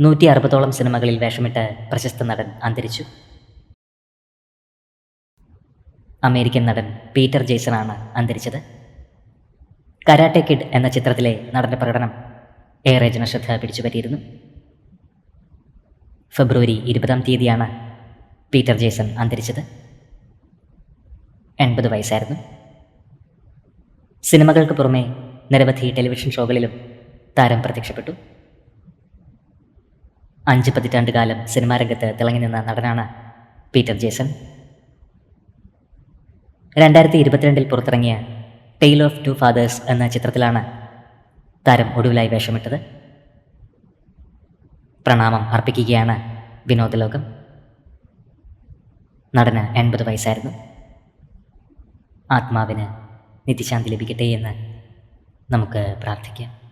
നൂറ്റി അറുപതോളം സിനിമകളിൽ വേഷമിട്ട് പ്രശസ്ത നടൻ അന്തരിച്ചു. അമേരിക്കൻ നടൻ പീറ്റർ ജെയ്സണാണ് അന്തരിച്ചത്. കരാട്ടെ കിഡ് എന്ന ചിത്രത്തിലെ നടന്റെ പ്രകടനം ഏറെ ജനശ്രദ്ധ പിടിച്ചുപറ്റിയിരുന്നു. ഫെബ്രുവരി ഇരുപതാം തീയതിയാണ് പീറ്റർ ജെയ്സൺ അന്തരിച്ചത്. എൺപത് വയസ്സായിരുന്നു. സിനിമകൾക്ക് പുറമെ നിരവധി ടെലിവിഷൻ ഷോകളിലും താരം പ്രത്യക്ഷപ്പെട്ടു. അഞ്ച് പതിറ്റാണ്ട് കാലം സിനിമാ രംഗത്ത് തിളങ്ങി നിന്ന നടനാണ് പീറ്റർ ജേസൺ. രണ്ടായിരത്തി ഇരുപത്തിരണ്ടിൽ പുറത്തിറങ്ങിയ ടെയിൽ ഓഫ് ടു ഫാദേഴ്സ് എന്ന ചിത്രത്തിലാണ് താരം ഒടുവിലായി വേഷമിട്ടത്. പ്രണാമം അർപ്പിക്കുകയാണ് വിനോദലോകം നടന് എൺപത് വയസ്സായിരുന്നു. ആത്മാവിന് നിത്യശാന്തി ലഭിക്കട്ടെ എന്ന് നമുക്ക് പ്രാർത്ഥിക്കാം.